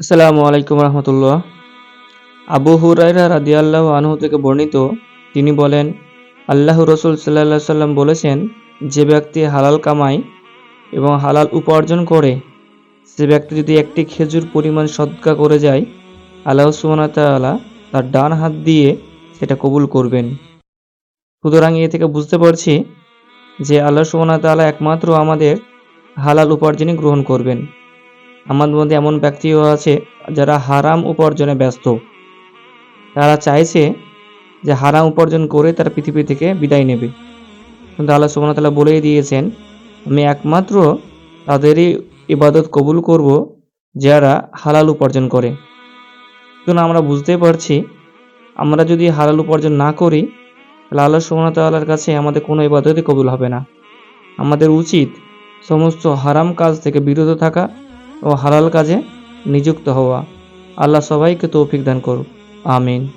আসসালামু আলাইকুম রহমতুল্লাহ। আবু হুরাইরা রাদিয়াল্লাহু আনহু থেকে বর্ণিত, তিনি বলেন আল্লাহ রসুল সাল্লাহ সাল্লাম বলেছেন, যে ব্যক্তি হালাল কামায় এবং হালাল উপার্জন করে, সে ব্যক্তি যদি একটি খেজুর পরিমাণ সদকা করে যায়, আল্লাহ ওয়া তার ডান হাত দিয়ে সেটা কবুল করবেন। সুতরাং এ থেকে বুঝতে পারছি যে আল্লাহ ওয়া একমাত্র আমাদের হালাল উপার্জনই গ্রহণ করবেন। আমাদের মধ্যে এমন ব্যক্তিও আছে যারা হারাম উপার্জনে ব্যস্ত। তারা চাইছে যে হারাম উপার্জন করে তারা পৃথিবী থেকে বিদায় নেবে। কিন্তু আল্লাহ তাআলা বলেই দিয়েছেন, আমি একমাত্র তাদেরই ইবাদত কবুল করব যারা হালাল উপার্জন করে। সুতরাং আমরা বুঝতেই পারছি, আমরা যদি হালাল উপার্জন না করি, তাহলে আল্লাহ তাআলার কাছে আমাদের কোনো ইবাদতই কবুল হবে না। আমাদের উচিত সমস্ত হারাম কাজ থেকে বিরত থাকা ও হালাল কাজে নিযুক্ত হওয়া। আল্লাহ সবাইকে তৌফিক দান করুক। আমিন।